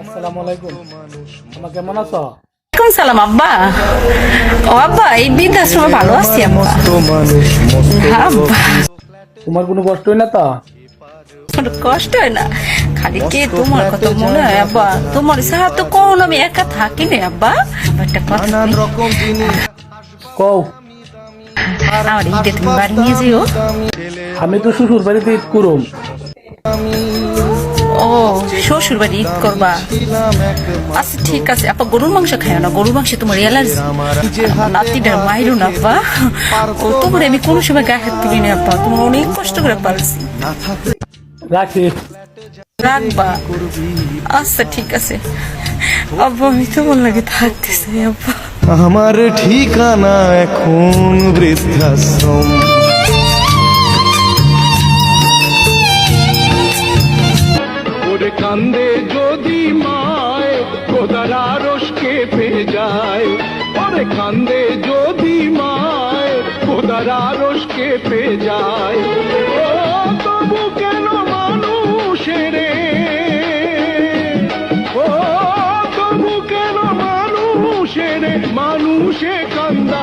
আসসালামু আলাইকুম তোমার কেমন আছো? সালাম আব্বা। ও আব্বা এই বৃদ্ধাশ্রমে ভালো আছি আব্বা। হ্যাঁ, তোমার কোনো কষ্ট হয় না তা? কষ্ট হয় না? খালি কে তোমার কথা মনে হয় আব্বা? তোমার সাহা তো কোন আমি একা থাকি না আব্বা। একটা কথা। কও। আমার ঈদে তুমি বাড়ি নিয়ে যেও। আমি তো শ্বশুর বাড়িতে ঈদ করুম। ও শ্বশুর বাড়ি ঈদ করবা। আচ্ছা ঠিক আছে। আপা গরুর মাংস খায় না। গরুর মাংস তোমার অ্যালার্জি নাতিটার মাইরো না আব্বা ও তোমার আমি কোনো সময় গায়ে হাত তুলি না আব্বা তোমার অনেক কষ্ট করে পারছি রাখি। রাখবা। আচ্ছা ঠিক আছে। আব্বা আমি তোমার লাগে থাকতে চাই আব্বা আমার ঠিকানা এখন বৃদ্ধাশ্রম। কান্দে যদি মায়, খোদার আরস কেঁপে যায়। ওরে কান্দে যদি মায়, খোদার আরস কেঁপে যায়। কেন মানুষের কেন মানুষের মানুষে কান্দে